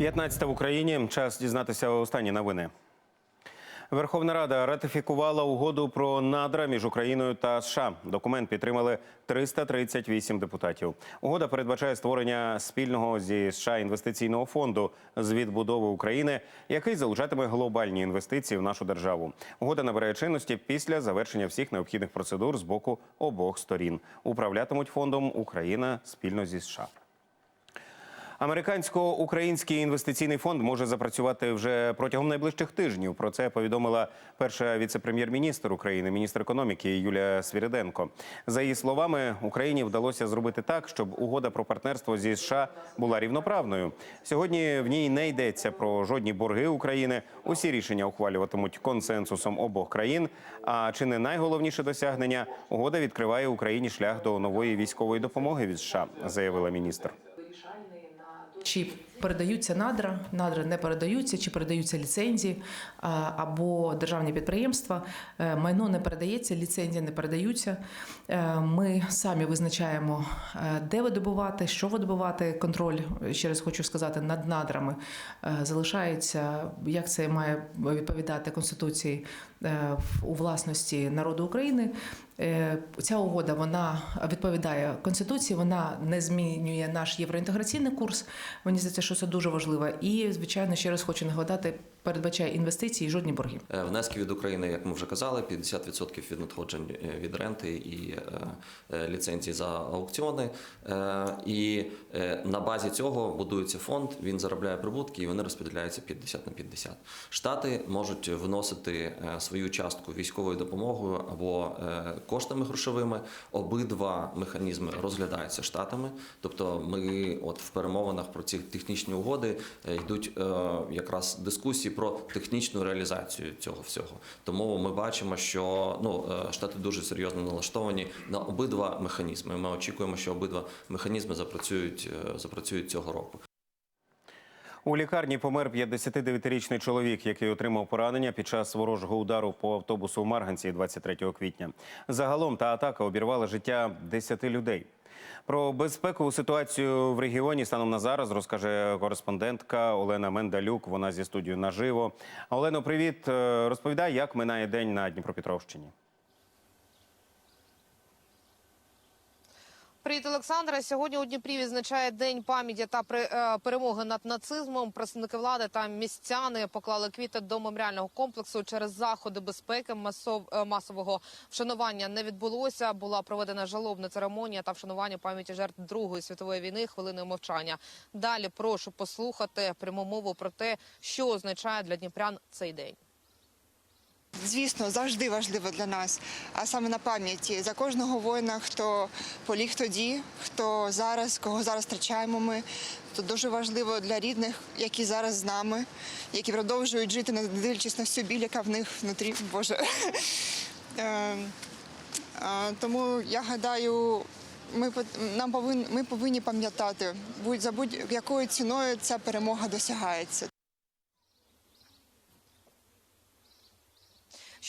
15 в Україні. Час дізнатися останні новини. Верховна Рада ратифікувала угоду про надра між Україною та США. Документ підтримали 338 депутатів. Угода передбачає створення спільного зі США інвестиційного фонду з відбудови України, який залучатиме глобальні інвестиції в нашу державу. Угода набере чинності після завершення всіх необхідних процедур з боку обох сторін. Управлятимуть фондом Україна спільно зі США. Американсько-український інвестиційний фонд може запрацювати вже протягом найближчих тижнів. Про це повідомила перша віце-прем'єр-міністр України, міністр економіки Юлія Свіриденко. За її словами, Україні вдалося зробити так, щоб угода про партнерство зі США була рівноправною. Сьогодні в ній не йдеться про жодні борги України. Усі рішення ухвалюватимуть консенсусом обох країн. А чи не найголовніше досягнення угода відкриває Україні шлях до нової військової допомоги від США, заявила міністр. Чи передаються надра, надра не передаються, чи передаються ліцензії або державні підприємства. Е, Майно не передається, ліцензії не передаються. Е, Ми самі визначаємо, е, де видобувати, що видобувати. Контроль, ще раз хочу сказати, над надрами залишається, як це має відповідати Конституції у власності народу України. Ця угода вона відповідає конституції, вона не змінює наш євроінтеграційний курс. Мені здається, що це дуже важливо. І звичайно, ще раз хочу нагадати, передбачає інвестиції і жодні борги. Е, Внески від України, як ми вже казали, 50% від надходжень е, від ренти і е, ліцензії за аукціони. І на базі цього будується фонд, він заробляє прибутки і вони розподіляються 50 на 50. Штати можуть вносити свою частку військовою допомогою або коштами грошовими. Обидва механізми розглядаються штатами. Тобто, ми, от в перемовинах про ці технічні угоди, йдуть якраз дискусії про технічну реалізацію цього всього. Тому ми бачимо, що ну е, штати дуже серйозно налаштовані на обидва механізми. Ми очікуємо, що обидва механізми запрацюють е, запрацюють цього року. У лікарні помер 59-річний чоловік, який отримав поранення під час ворожого удару по автобусу в Марганці 23 квітня. Загалом та атака обірвала життя 10 людей. Про безпекову ситуацію в регіоні станом на зараз розкаже кореспондентка Олена Мендалюк. Вона зі студією наживо. Олено, привіт. Е, Розповідай, як минає день на Дніпропетровщині. Привіт, Олександра. Сьогодні у Дніпрі відзначає день пам'яті та е, перемоги над нацизмом. Представники влади та містяни поклали квіти до меморіального комплексу через заходи безпеки. Масов е, масового вшанування не відбулося. Була проведена жалобна церемонія та вшанування пам'яті жертв Другої світової війни хвилиною мовчання. Далі прошу послухати пряму мову про те, що означає для дніпрян цей день. Звісно, завжди важливо для нас, а саме на пам'яті за кожного воїна, хто поліг тоді, хто зараз, кого зараз втрачаємо ми. То дуже важливо для рідних, які зараз з нами, які продовжують жити, не дивлячись на всю біль, яка в них внутрі. Боже. Е, е, Тому я гадаю, ми повинні пам'ятати, за будь-якою ціною ця перемога досягається.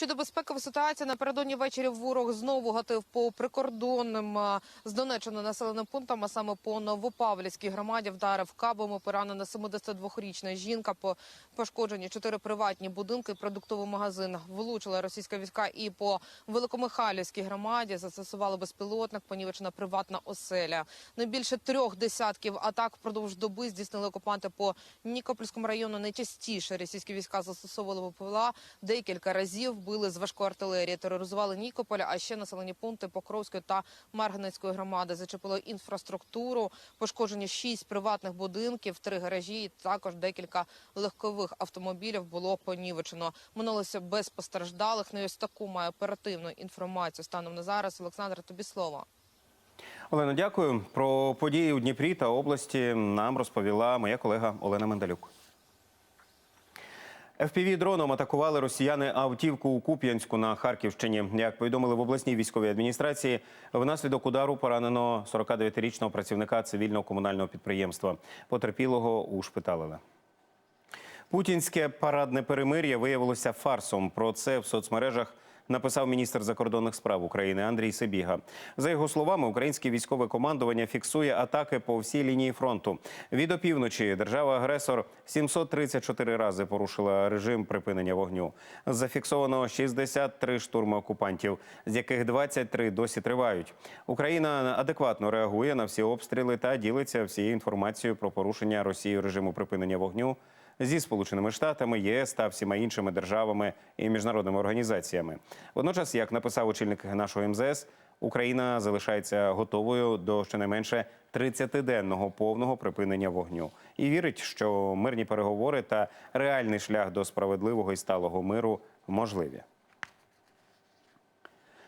Щодо безпекової ситуації, напередодні ввечері ворог знову гатив по прикордонним з Донеччини населеним пунктам, а саме по Новопавлівській громаді вдарив кабами. Поранена 72-річна жінка. По пошкоджені чотири приватні будинки, продуктовий магазин. Влучила російська війська і по Великомихайлівській громаді застосували безпілотник, понівечена приватна оселя. Не більше трьох десятків атак впродовж доби здійснили окупанти по Нікопольському району. Найчастіше російські війська застосовували БПЛА. Декілька разів били з важкої артилерії, тероризували Нікополя, а ще населені пункти Покровської та Марганецької громади. Зачепили інфраструктуру, пошкоджені шість приватних будинків, три гаражі. і Також декілька легкових автомобілів було понівечено. Минулося без постраждалих. Ну і ось таку має оперативну інформацію станом на зараз. Олександр, тобі слово. Олено, дякую. Про події у Дніпрі та області нам розповіла моя колега Олена Мендалюк. ФПВ-дроном атакували росіяни автівку у Куп'янську на Харківщині. Як повідомили в обласній військовій адміністрації, внаслідок удару поранено 49-річного працівника цивільного комунального підприємства. Потерпілого ушпиталили. Путінське парадне перемир'я виявилося фарсом. Про це в соцмережах написав міністр закордонних справ України Андрій Сибіга. За його словами, українське військове командування фіксує атаки по всій лінії фронту. Від опівночі держава-агресор 734 рази порушила режим припинення вогню. Зафіксовано 63 штурми окупантів, з яких 23 досі тривають. Україна адекватно реагує на всі обстріли та ділиться всією інформацією про порушення Росією режиму припинення вогню зі Сполученими Штатами, ЄС та всіма іншими державами і міжнародними організаціями. Водночас, як написав очільник нашого МЗС, Україна залишається готовою до щонайменше 30-денного повного припинення вогню і вірить, що мирні переговори та реальний шлях до справедливого і сталого миру можливі.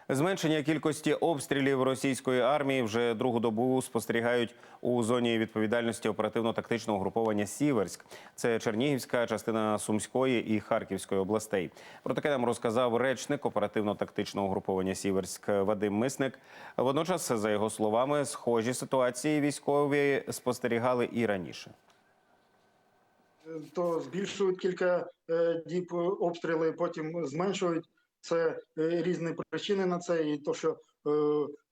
Зменшення кількості обстрілів російської армії вже другу добу спостерігають у зоні відповідальності оперативно-тактичного угруповання Сіверськ. Це Чернігівська частина Сумської і Харківської областей. Про таке нам розказав речник оперативно-тактичного угруповання Сіверськ Вадим Мисник. Водночас, за його словами, схожі ситуації військові спостерігали і раніше. то збільшують кілька е, діб обстріли, потім зменшують. Це е, різні причини на це, і то, що е,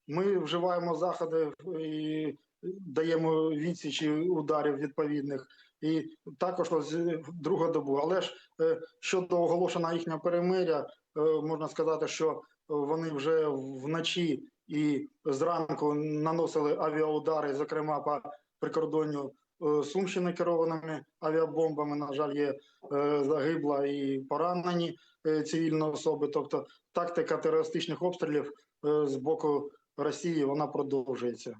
ми вживаємо заходи і даємо відсічі ударів відповідних, і також ось е, друга добу. Але ж щодо оголошення їхнього перемиря, можна сказати, що вони вже вночі і зранку наносили авіаудари, зокрема по прикордонню Сумщини керованими авіабомбами. На жаль, є е, загибла і поранені е, цивільні особи. Тобто тактика терористичних обстрілів е, з боку Росії вона продовжується.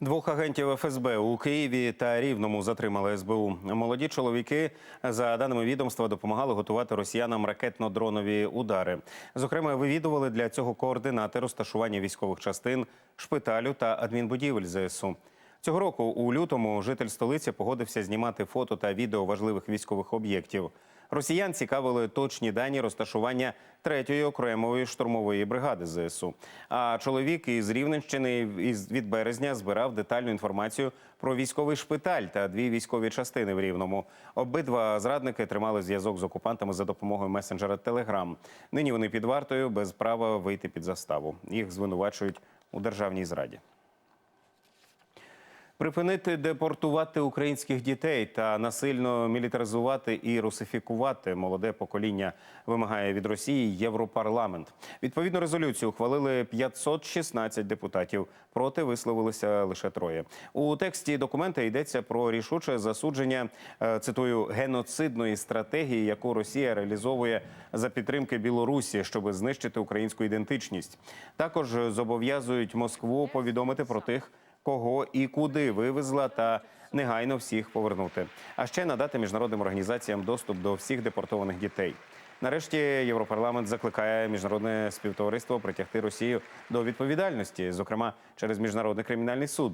Двох агентів ФСБ у Києві та Рівному затримали СБУ. Молоді чоловіки, за даними відомства, допомагали готувати росіянам ракетно-дронові удари. Зокрема, вивідували для цього координати розташування військових частин, шпиталю та адмінбудівель ЗСУ. Цього року у лютому житель столиці погодився знімати фото та відео важливих військових об'єктів. Росіян цікавили точні дані розташування третьої окремої штурмової бригади ЗСУ. А чоловік із Рівненщини із від березня збирав детальну інформацію про військовий шпиталь та дві військові частини в Рівному. Обидва зрадники тримали зв'язок з окупантами за допомогою месенджера Телеграм. Нині вони під вартою без права вийти під заставу. Їх звинувачують у державній зраді. Припинити депортувати українських дітей та насильно мілітаризувати і русифікувати молоде покоління вимагає від Росії Європарламент. Відповідну резолюцію ухвалили 516 депутатів. Проти висловилися лише троє. У тексті документа йдеться про рішуче засудження е, цитую геноцидної стратегії, яку Росія реалізовує за підтримки Білорусі, щоб знищити українську ідентичність. Також зобов'язують Москву повідомити про тих кого і куди вивезла, та негайно всіх повернути. А ще надати міжнародним організаціям доступ до всіх депортованих дітей. Нарешті Європарламент закликає міжнародне співтовариство притягти Росію до відповідальності, зокрема через міжнародний кримінальний суд.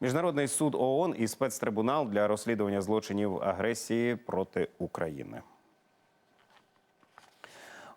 Міжнародний суд ООН і спецтрибунал для розслідування злочинів агресії проти України.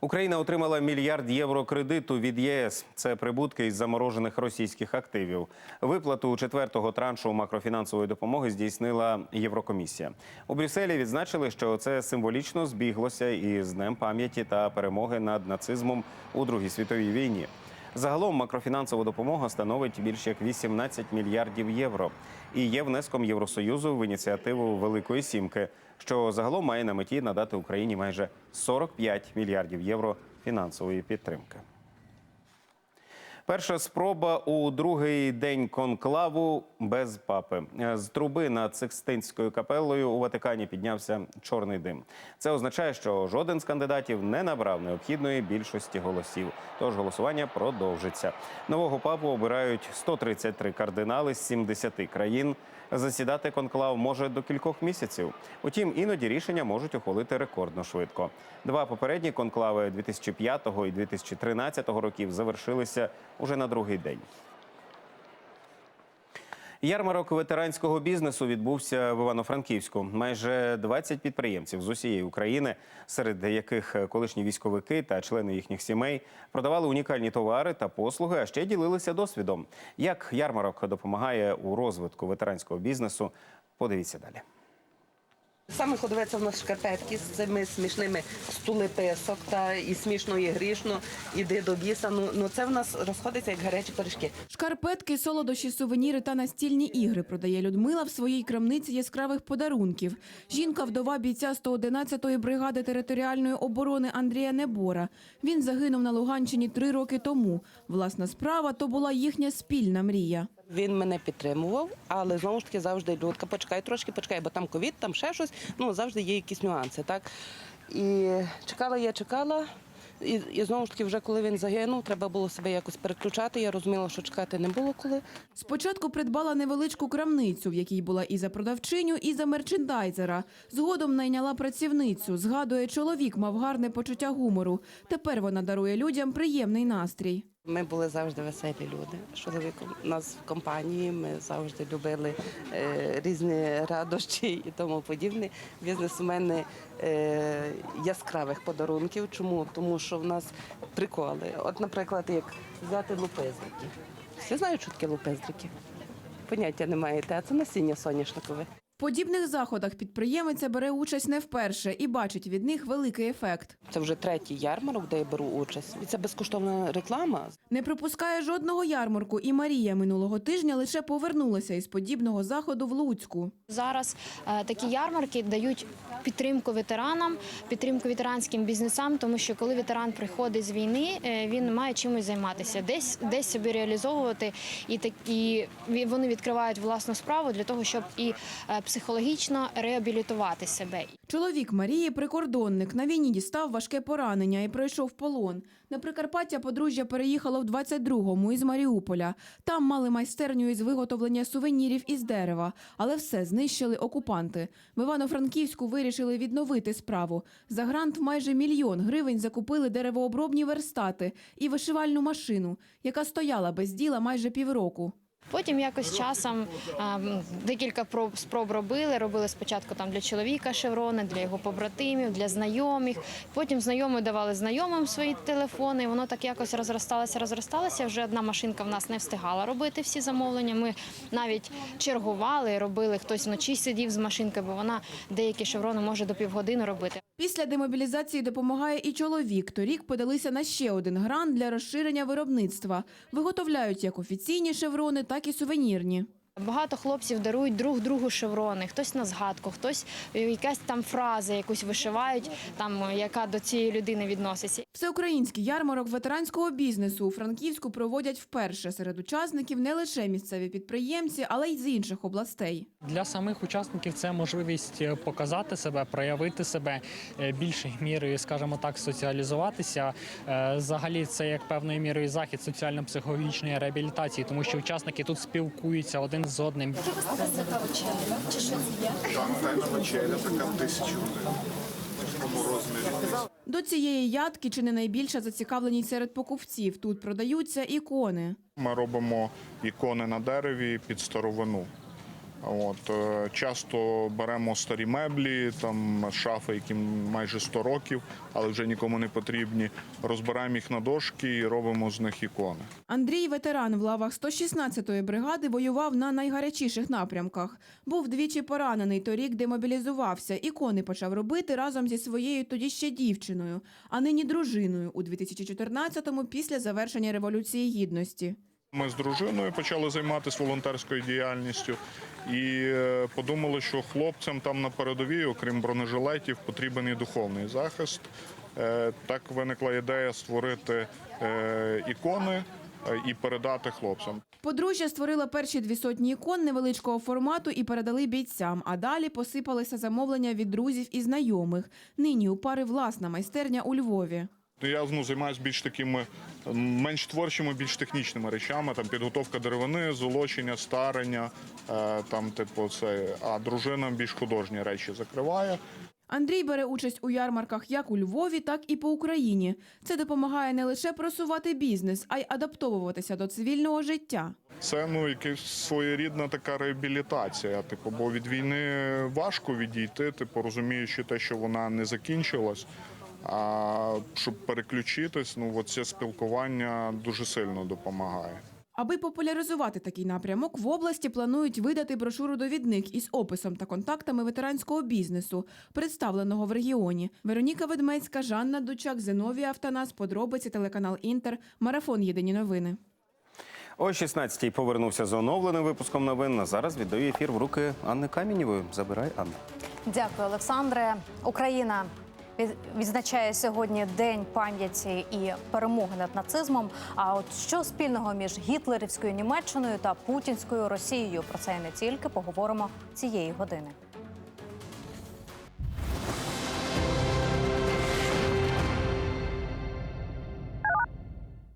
Україна отримала мільярд євро кредиту від ЄС. Це прибутки із заморожених російських активів. Виплату четвертого траншу макрофінансової допомоги здійснила Єврокомісія. У Брюсселі відзначили, що це символічно збіглося із днем пам'яті та перемоги над нацизмом у Другій світовій війні. Загалом макрофінансова допомога становить більш як 18 мільярдів євро і є внеском Євросоюзу в ініціативу Великої Сімки, що загалом має на меті надати Україні майже 45 мільярдів євро фінансової підтримки. Перша спроба у другий день конклаву без папи. З труби над Сикстинською капелою у Ватикані піднявся чорний дим. Це означає, що жоден з кандидатів не набрав необхідної більшості голосів. Тож голосування продовжиться. Нового папу обирають 133 кардинали з 70 країн. Засідати конклав може до кількох місяців. Утім, іноді рішення можуть ухвалити рекордно швидко. Два попередні конклави 2005 і 2013 років завершилися уже на другий день. Ярмарок ветеранського бізнесу відбувся в Івано-Франківську. Майже 20 підприємців з усієї України, серед яких колишні військовики та члени їхніх сімей, продавали унікальні товари та послуги, а ще ділилися досвідом. Як ярмарок допомагає у розвитку ветеранського бізнесу? Подивіться далі. Саме ходове в нас шкарпетки з цими смішними стулеписок та і смішно, і грішно, іди до біса. Ну, ну це в нас розходиться як гарячі пиріжки. Шкарпетки, солодощі, сувеніри та настільні ігри продає Людмила в своїй крамниці яскравих подарунків. Жінка вдова бійця 111-ї бригади територіальної оборони Андрія Небора. Він загинув на Луганщині три роки тому. Власна справа то була їхня спільна мрія. Він мене підтримував, але знову ж таки завжди людка, почекай трошки, почекай, бо там ковід, там ще щось. Ну завжди є якісь нюанси. Так і чекала, я чекала. І, і знову ж таки, вже коли він загинув, треба було себе якось переключати. Я розуміла, що чекати не було коли. Спочатку придбала невеличку крамницю, в якій була і за продавчиню, і за мерчендайзера. Згодом найняла працівницю. Згадує, чоловік мав гарне почуття гумору. Тепер вона дарує людям приємний настрій. Ми були завжди веселі люди. з Чоловіком нас в компанії. Ми завжди любили е, різні радощі і тому подібне. Бізнесмени е, яскравих подарунків. Чому? Тому що в нас приколи. От, наприклад, як взяти лупиздрики. Всі знають, що таке лупиздрики? Поняття не маєте, а це насіння соняшникове. Подібних заходах підприємиця бере участь не вперше і бачить від них великий ефект. Це вже третій ярмарок, де я беру участь. І це безкоштовна реклама. Не пропускає жодного ярмарку, і Марія минулого тижня лише повернулася із подібного заходу в Луцьку. Зараз е, такі ярмарки дають підтримку ветеранам, підтримку ветеранським бізнесам, тому що коли ветеран приходить з війни, е, він має чимось займатися, десь десь собі реалізовувати, і так і вони відкривають власну справу для того, щоб і е, психологічно реабілітувати себе. Чоловік Марії прикордонник на війні дістав важке поранення і пройшов полон. На Прикарпаття подружжя переїхало в 22-му із Маріуполя. Там мали майстерню із виготовлення сувенірів із дерева, але все знищили окупанти. В Івано-Франківську вирішили відновити справу. За грант майже мільйон гривень закупили деревообробні верстати і вишивальну машину, яка стояла без діла майже півроку. Потім якось часом декілька проб спроб робили. Робили спочатку там для чоловіка шеврони, для його побратимів, для знайомих. Потім знайомі давали знайомим свої телефони. Воно так якось розросталося, розросталося. Вже одна машинка в нас не встигала робити всі замовлення. Ми навіть чергували, робили хтось вночі сидів з машинкою, бо вона деякі шеврони може до півгодини робити. Після демобілізації допомагає і чоловік. Торік подалися на ще один грант для розширення виробництва. Виготовляють як офіційні шеврони, так і сувенірні. Багато хлопців дарують друг другу шеврони, хтось на згадку, хтось якась там фраза якусь вишивають, там яка до цієї людини відноситься. Всеукраїнський ярмарок ветеранського бізнесу у Франківську проводять вперше. Серед учасників не лише місцеві підприємці, але й з інших областей. Для самих учасників це можливість е, показати себе, проявити себе е, більшою мірою, скажімо так, соціалізуватися. Е, Взагалі, це як певною мірою захід соціально-психологічної реабілітації, тому що учасники тут спілкуються один з одним. Тайна вечеря така тисячу гривень. В такому розмірі. До цієї ядки чи не найбільша зацікавленість серед покупців. Тут продаються ікони. Ми робимо ікони на дереві під старовину. От, е, часто беремо старі меблі, там шафи, яким майже 100 років, але вже нікому не потрібні. Розбираємо їх на дошки і робимо з них ікони. Андрій, ветеран в лавах 116-ї бригади, воював на найгарячіших напрямках. Був двічі поранений, торік демобілізувався. Ікони почав робити разом зі своєю тоді ще дівчиною, а нині дружиною у 2014-му після завершення Революції Гідності. Ми з дружиною почали займатися волонтерською діяльністю і е, подумали, що хлопцям там на передовій, окрім бронежилетів, потрібен і духовний захист. Е, Так виникла ідея створити е, ікони і передати хлопцям. Подружжя створила перші дві сотні ікон невеличкого формату і передали бійцям. А далі посипалися замовлення від друзів і знайомих. Нині у пари власна майстерня у Львові. Ну, Я ну, займаюся більш такими менш творчими, більш технічними речами. Там підготовка деревини, золочення, старення, е, там, типу, це. А дружина більш художні речі закриває. Андрій бере участь у ярмарках як у Львові, так і по Україні. Це допомагає не лише просувати бізнес, а й адаптовуватися до цивільного життя. Це ну якась своєрідна така реабілітація. Типу, бо від війни важко відійти, типу, розуміючи те, що вона не закінчилась. А щоб переключитись, ну от це спілкування дуже сильно допомагає. Аби популяризувати такий напрямок, в області планують видати брошуру-довідник із описом та контактами ветеранського бізнесу, представленого в регіоні. Вероніка Ведмецька, Жанна Дучак, Зиновій Автонас, подробиці телеканал Інтер, марафон Єдині новини. О 16-й повернувся з оновленим випуском новин. А зараз віддаю ефір в руки Анни Камінєвої. Забирай Анна. Дякую, Олександре. Україна відзначає сьогодні День пам'яті і перемоги над нацизмом. А от що спільного між гітлерівською Німеччиною та путінською Росією? Про це не тільки поговоримо цієї години.